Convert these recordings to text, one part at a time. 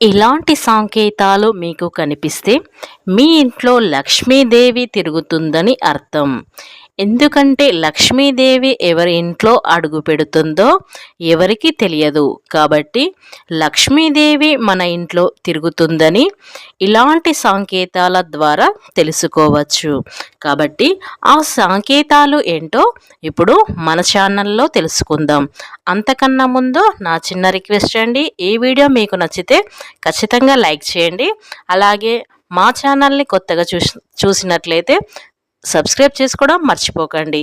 ఇలాంటి సంకేతాలు మీకు కనిపిస్తే మీ ఇంట్లో లక్ష్మీదేవి తిరుగుతుందని అర్థం. ఎందుకంటే లక్ష్మీదేవి ఎవరి ఇంట్లో అడుగు పెడుతుందో ఎవరికి తెలియదు. కాబట్టి లక్ష్మీదేవి మన ఇంట్లో తిరుగుతుందని ఇలాంటి సంకేతాల ద్వారా తెలుసుకోవచ్చు. కాబట్టి ఆ సంకేతాలు ఏంటో ఇప్పుడు మన ఛానల్లో తెలుసుకుందాం. అంతకన్నా ముందు నా చిన్న రిక్వెస్ట్ అండి ఈ వీడియో మీకు నచ్చితే ఖచ్చితంగా లైక్ చేయండి. అలాగే మా ఛానల్ని కొత్తగా చూసి చూసినట్లయితే సబ్స్క్రైబ్ చేసుకోవడం మర్చిపోకండి.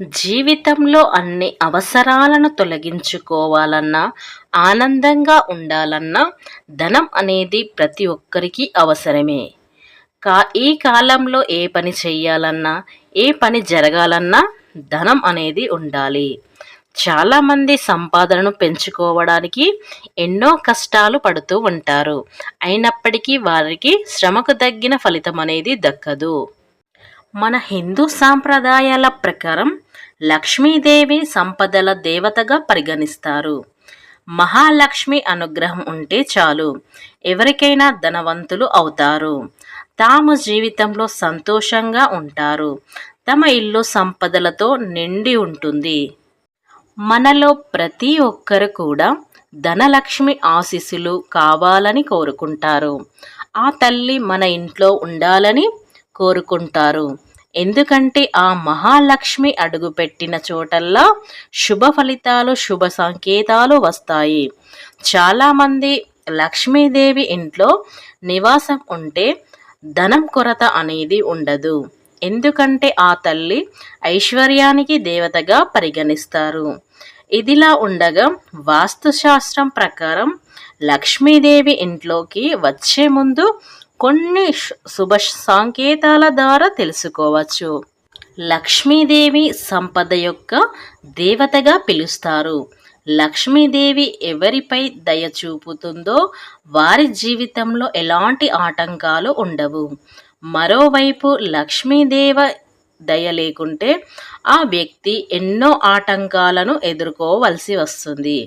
జీవితంలో అన్ని అవసరాలను తొలగించుకోవాలన్నా ఆనందంగా ఉండాలన్నా ధనం అనేది ప్రతి ఒక్కరికి అవసరమే. కా ఈ కాలంలో ఏ పని చెయ్యాలన్నా ఏ పని జరగాలన్నా ధనం అనేది ఉండాలి. చాలామంది సంపాదనను పెంచుకోవడానికి ఎన్నో కష్టాలు పడుతూ ఉంటారు. అయినప్పటికీ వారికి శ్రమకు తగ్గిన ఫలితం అనేది దక్కదు. మన హిందూ సాంప్రదాయాల ప్రకారం లక్ష్మీదేవి సంపదల దేవతగా పరిగణిస్తారు. మహాలక్ష్మి అనుగ్రహం ఉంటే చాలు. ఎవరికైనా ధనవంతులు అవుతారు. తాము జీవితంలో సంతోషంగా ఉంటారు. తమ ఇల్లు సంపదలతో నిండి ఉంటుంది. మనలో ప్రతి ఒక్కరు కూడా ధనలక్ష్మి ఆశీస్సులు కావాలని కోరుకుంటారు. ఆ తల్లి మన ఇంట్లో ఉండాలని కోరుకుంటారు. ఎందుకంటే ఆ మహాలక్ష్మి అడుగుపెట్టిన చోటల్లా శుభ ఫలితాలు శుభ సంకేతాలు వస్తాయి. చాలామంది లక్ష్మీదేవి ఇంట్లో నివాసం ఉంటే ధనం కొరత అనేది ఉండదు. ఎందుకంటే ఆ తల్లి ఐశ్వర్యానికి దేవతగా పరిగణిస్తారు. ఇదిలా ఉండగా వాస్తుశాస్త్రం ప్రకారం లక్ష్మీదేవి ఇంట్లోకి వచ్చే ముందు కొన్ని శుభ సంకేతాల ద్వారా తెలుసుకోవచ్చు. లక్ష్మీదేవి సంపద యొక్క దేవతగా పిలుస్తారు. లక్ష్మీదేవి ఎవరిపై దయ చూపుతుందో వారి జీవితంలో ఎలాంటి ఆటంకాలు ఉండవు. మరోవైపు లక్ష్మీదేవ దయ లేకుంటే ఆ వ్యక్తి ఎన్నో ఆటంకాలను ఎదుర్కోవలసి వస్తుంది.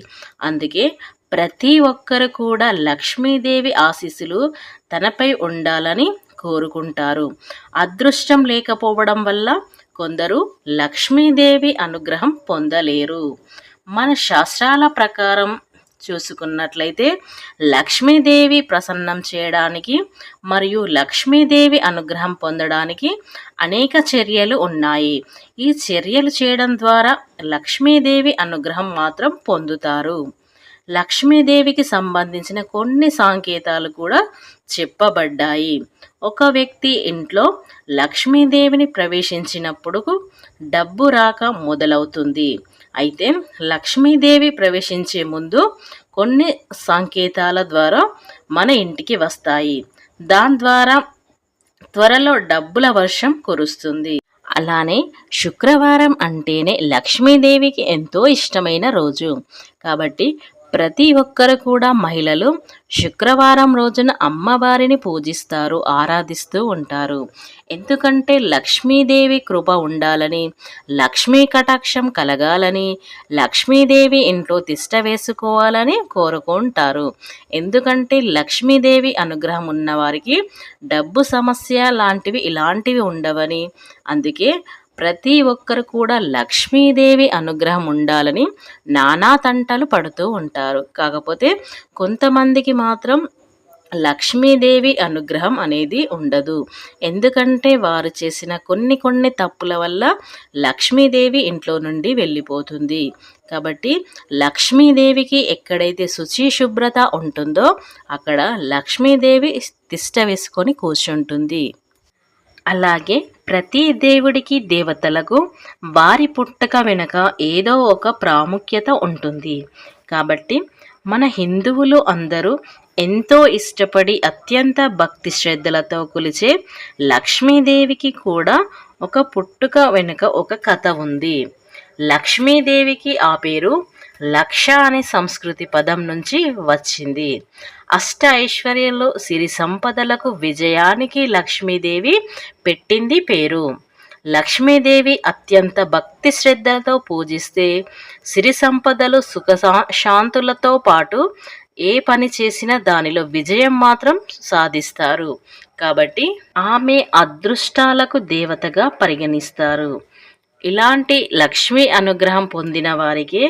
అందుకే ప్రతి ఒక్కరు కూడా లక్ష్మీదేవి ఆశీస్సులు తనపై ఉండాలని కోరుకుంటారు. అదృష్టం లేకపోవడం వల్ల కొందరు లక్ష్మీదేవి అనుగ్రహం పొందలేరు. మన శాస్త్రాల ప్రకారం చూసుకున్నట్లయితే లక్ష్మీదేవి ప్రసన్నం చేయడానికి మరియు లక్ష్మీదేవి అనుగ్రహం పొందడానికి అనేక చర్యలు ఉన్నాయి. ఈ చర్యలు చేయడం ద్వారా లక్ష్మీదేవి అనుగ్రహం మాత్రం పొందుతారు. లక్ష్మీదేవికి సంబంధించిన కొన్ని సంకేతాలు కూడా చెప్పబడ్డాయి. ఒక వ్యక్తి ఇంట్లో లక్ష్మీదేవిని ప్రవేశించినప్పుడు డబ్బు రాక మొదలవుతుంది. అయితే లక్ష్మీదేవి ప్రవేశించే ముందు కొన్ని సంకేతాల ద్వారా మన ఇంటికి వస్తాయి. దాని ద్వారా త్వరలో డబ్బుల వర్షం కురుస్తుంది. అలానే శుక్రవారం అంటేనే లక్ష్మీదేవికి ఎంతో ఇష్టమైన రోజు. కాబట్టి ప్రతి ఒక్కరు కూడా మహిళలు శుక్రవారం రోజున అమ్మవారిని పూజిస్తారు ఆరాధిస్తూ ఉంటారు. ఎందుకంటే లక్ష్మీదేవి కృప ఉండాలని లక్ష్మీ కటాక్షం కలగాలని లక్ష్మీదేవి ఇంట్లో తిష్ట వేసుకోవాలని కోరుకుంటారు. ఎందుకంటే లక్ష్మీదేవి అనుగ్రహం ఉన్నవారికి డబ్బు సమస్య లాంటివి ఇలాంటివి ఉండవని అందుకే ప్రతి ఒక్కరు కూడా లక్ష్మీదేవి అనుగ్రహం ఉండాలని నానా తంటలు పడుతూ ఉంటారు. కాకపోతే కొంతమందికి మాత్రం లక్ష్మీదేవి అనుగ్రహం అనేది ఉండదు. ఎందుకంటే వారు చేసిన కొన్ని కొన్ని తప్పుల వల్ల లక్ష్మీదేవి ఇంట్లో నుండి వెళ్ళిపోతుంది. కాబట్టి లక్ష్మీదేవికి ఎక్కడైతే శుచి శుభ్రత ఉంటుందో అక్కడ లక్ష్మీదేవి తిష్ట వేసుకొని కూర్చుంటుంది. అలాగే ప్రతి దేవుడికి దేవతలకు వారి పుట్టక వెనుక ఏదో ఒక ప్రాముఖ్యత ఉంటుంది. కాబట్టి మన హిందువులు అందరూ ఎంతో ఇష్టపడి అత్యంత భక్తి శ్రద్ధలతో కొలిచే లక్ష్మీదేవికి కూడా ఒక పుట్టుక వెనుక ఒక కథ ఉంది. లక్ష్మీదేవికి ఆ పేరు లక్ష అనే సంస్కృతి పదం నుంచి వచ్చింది. అష్ట ఐశ్వర్యంలో సిరి సంపదలకు విజయానికి లక్ష్మీదేవి పెట్టింది పేరు. లక్ష్మీదేవి అత్యంత భక్తి శ్రద్ధలతో పూజిస్తే సిరి సంపదలు సుఖ శాంతులతో పాటు ఏ పని చేసినా దానిలో విజయం మాత్రం సాధిస్తారు. కాబట్టి ఆమె అదృష్టాలకు దేవతగా పరిగణిస్తారు. ఇలాంటి లక్ష్మీ అనుగ్రహం పొందిన వారికి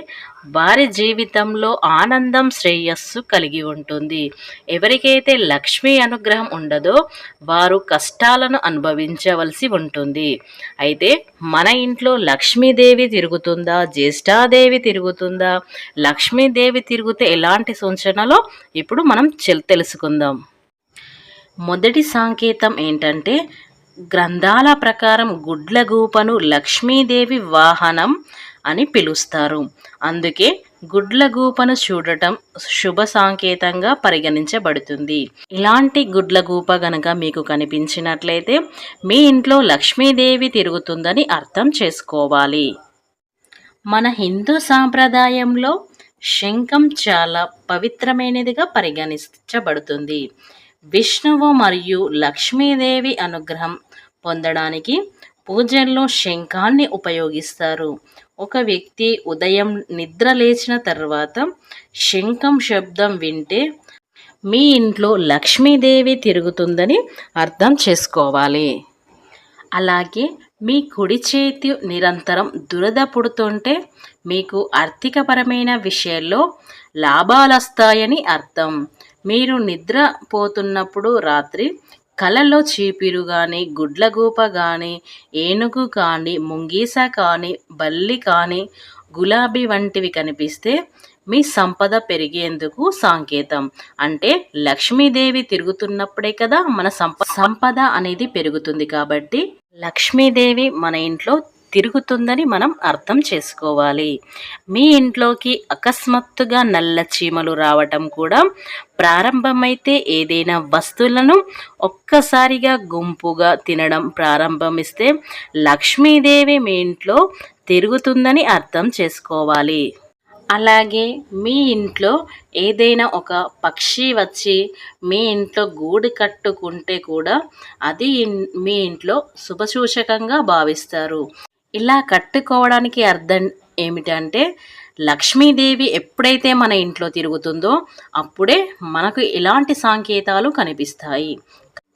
వారి జీవితంలో ఆనందం శ్రేయస్సు కలిగి ఉంటుంది. ఎవరికైతే లక్ష్మీ అనుగ్రహం ఉండదో వారు కష్టాలను అనుభవించవలసి ఉంటుంది. అయితే మన ఇంట్లో లక్ష్మీదేవి తిరుగుతుందా? జ్యేష్ఠాదేవి తిరుగుతుందా? లక్ష్మీదేవి తిరిగితే ఎలాంటి సూచనలో? ఇప్పుడు మనం తెలుసుకుందాం. మొదటి సాంకేతం ఏంటంటే గ్రంథాల ప్రకారం గుడ్లగూపను లక్ష్మీదేవి వాహనం అని పిలుస్తారు. అందుకే గుడ్లగూపను చూడటం శుభ సాంకేతంగా పరిగణించబడుతుంది. ఇలాంటి గుడ్లగూప గనక మీకు కనిపించినట్లయితే మీ ఇంట్లో లక్ష్మీదేవి తిరుగుతుందని అర్థం చేసుకోవాలి. మన హిందూ సాంప్రదాయంలో శంఖం చాలా పవిత్రమైనదిగా పరిగణించబడుతుంది. విష్ణువు మరియు లక్ష్మీదేవి అనుగ్రహం పొందడానికి పూజల్లో శంఖాన్ని ఉపయోగిస్తారు. ఒక వ్యక్తి ఉదయం నిద్ర లేచిన తర్వాత శంఖం శబ్దం వింటే మీ ఇంట్లో లక్ష్మీదేవి తిరుగుతుందని అర్థం చేసుకోవాలి. అలాగే మీ కుడి చేతి నిరంతరం దురద పుడుతుంటే మీకు ఆర్థికపరమైన విషయాల్లో లాభాలు వస్తాయని అర్థం. మీరు నిద్రపోతున్నప్పుడు రాత్రి కలలో చీపిరు కానీ గుడ్లగూప కానీ ఏనుగు కానీ ముంగీస కానీ బల్లి కానీ గులాబీ వంటివి కనిపిస్తే మీ సంపద పెరిగేందుకు సంకేతం. అంటే లక్ష్మీదేవి తిరుగుతున్నప్పుడే కదా మన సంప సంపద అనేది పెరుగుతుంది కాబట్టి లక్ష్మీదేవి మన ఇంట్లో తిరుగుతుందని మనం అర్థం చేసుకోవాలి. మీ ఇంట్లోకి అకస్మాత్తుగా నల్ల చీమలు రావటం కూడా ప్రారంభమైతే ఏదైనా వస్తువులను ఒక్కసారిగా గుంపుగా తినడం ప్రారంభమిస్తే లక్ష్మీదేవి మీ ఇంట్లో తిరుగుతుందని అర్థం చేసుకోవాలి. అలాగే మీ ఇంట్లో ఏదైనా ఒక పక్షి వచ్చి మీ ఇంట్లో గూడు కట్టుకుంటే కూడా అది మీ ఇంట్లో శుభసూచకంగా భావిస్తారు. ఇలా కట్టుకోవడానికి అర్థం ఏమిటంటే లక్ష్మీదేవి ఎప్పుడైతే మన ఇంట్లో తిరుగుతుందో అప్పుడే మనకు ఇలాంటి సంకేతాలు కనిపిస్తాయి.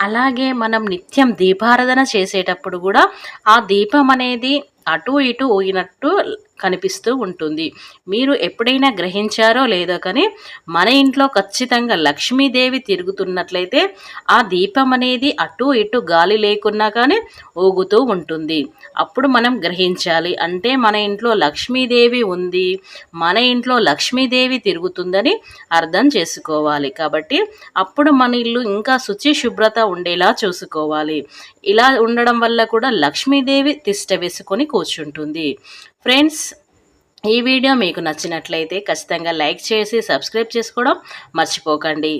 అలాగే మనం నిత్యం దీపారాధన చేసేటప్పుడు కూడా ఆ దీపం అనేది అటు ఇటు ఊగినట్టు కనిపిస్తూ ఉంటుంది. మీరు ఎప్పుడైనా గ్రహించారో లేదో కానీ మన ఇంట్లో ఖచ్చితంగా లక్ష్మీదేవి తిరుగుతున్నట్లయితే ఆ దీపం అనేది అటు ఇటు గాలి లేకున్నా కానీ ఊగుతూ ఉంటుంది. అప్పుడు మనం గ్రహించాలి. అంటే మన ఇంట్లో లక్ష్మీదేవి ఉంది మన ఇంట్లో లక్ష్మీదేవి తిరుగుతుందని అర్థం చేసుకోవాలి. కాబట్టి అప్పుడు మన ఇల్లు ఇంకా శుచి శుభ్రత ఉండేలా చూసుకోవాలి. ఇలా ఉండడం వల్ల కూడా లక్ష్మీదేవి తిష్ట వేసుకొని కూర్చుంటుంది. ఫ్రెండ్స్ ఈ వీడియో మీకు నచ్చినట్లయితే ఖచ్చితంగా లైక్ చేసి సబ్స్క్రైబ్ చేసుకోవడం మర్చిపోకండి.